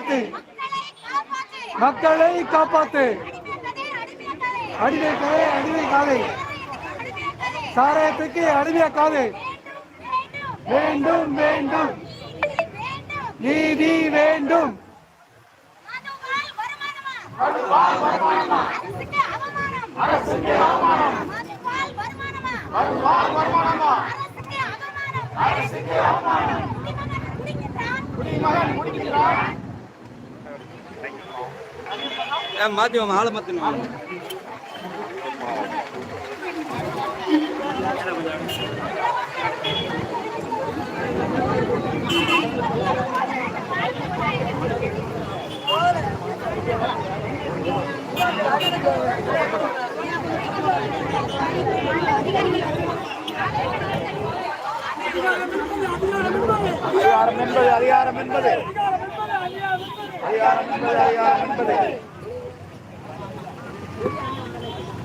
காப்பாத்து. மக்களை காப்பாத்து. அடிமை காலை அடிமை காலை. சாராயத்துக்கு அடிமையாக்காது வேண்டும் வேண்டும். நீதி வேண்டும். அரசுக்கு அவமானம் அவமானமா அரசுக்கு அவமானம்? மாத்தி ஆளை மாத்தணும் அதிகாரம் என்பது அதிகாரம் என்பது. அதிகாரம் என்பது அதிகாரம் என்பது.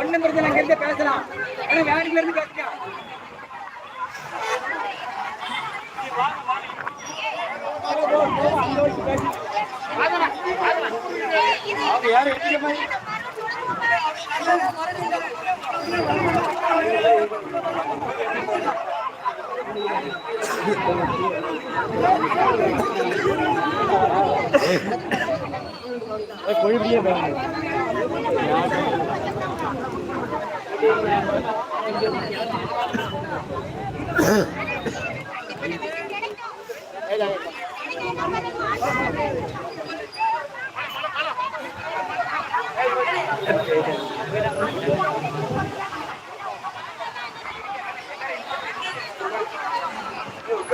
ஒண்ணும் பிரச்சனை அங்க பேசலாம். कोई भी है बहन